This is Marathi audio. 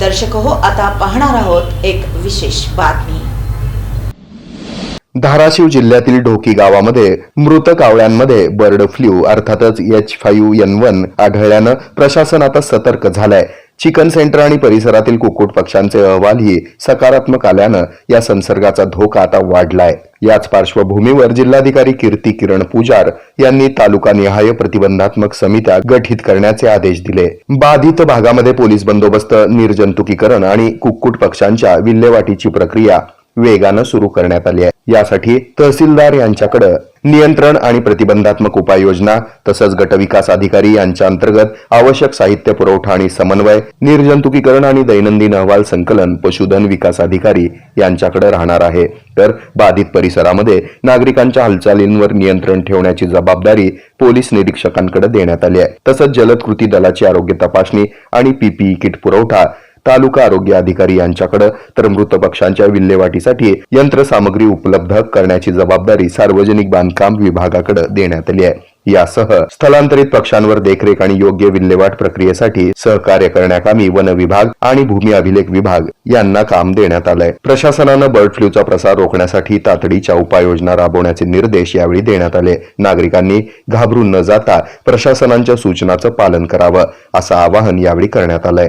दर्शक हो आता पाहणार आहोत एक विशेष बातमी. धाराशिव जिल्ह्यातील ढोकी गावामध्ये मृत कावळ्यांमध्ये बर्ड फ्ल्यू अर्थातच एच फाईव्ह एन वन आढळल्यानं प्रशासन आता सतर्क झालंय. चिकन सेंटर आणि परिसरातील कुक्कुट पक्ष्यांचे अहवालही सकारात्मक आल्यानं या संसर्गाचा धोका आता वाढलाय. याच पार्श्वभूमीवर जिल्हाधिकारी कीर्ती किरण पुजार यांनी तालुकानिहाय प्रतिबंधात्मक समित्या गठीत करण्याचे आदेश दिले. बाधित भागामध्ये पोलीस बंदोबस्त निर्जंतुकीकरण आणि कुक्कुट पक्ष्यांच्या विल्हेवाटीची प्रक्रिया वेगानं सुरू करण्यात आली आहे. यासाठी तहसीलदार यांच्याकडे नियंत्रण आणि प्रतिबंधात्मक उपाययोजना तसंच गटविकास अधिकारी यांच्या अंतर्गत आवश्यक साहित्य पुरवठा आणि समन्वय निर्जंतुकीकरण आणि दैनंदिन अहवाल संकलन पशुधन विकास अधिकारी यांच्याकडे राहणार आहे. तर बाधित परिसरामध्ये नागरिकांच्या हालचालींवर नियंत्रण ठेवण्याची जबाबदारी पोलीस निरीक्षकांकडे देण्यात आली आहे. तसंच जलद कृती दलाची आरोग्य तपासणी आणि पीपीई किट पुरवठा तालुका आरोग्य अधिकारी यांच्याकडे तर मृत पक्ष्यांच्या विल्हेवाटीसाठी यंत्रसामग्री उपलब्ध करण्याची जबाबदारी सार्वजनिक बांधकाम विभागाकडे देण्यात आली आहे. यासह स्थलांतरित पक्ष्यांवर देखरेख आणि योग्य विल्हेवाट प्रक्रियेसाठी सहकार्य करण्याकामी वन विभाग आणि भूमी अभिलेख विभाग यांना काम देण्यात आलंय. प्रशासनानं बर्ड फ्लूचा प्रसार रोखण्यासाठी तातडीच्या उपाययोजना राबवण्याचे निर्देश यावेळी देण्यात आले. नागरिकांनी घाबरून न जाता प्रशासनांच्या सूचनाचं पालन करावं असं आवाहन यावेळी करण्यात आलंय.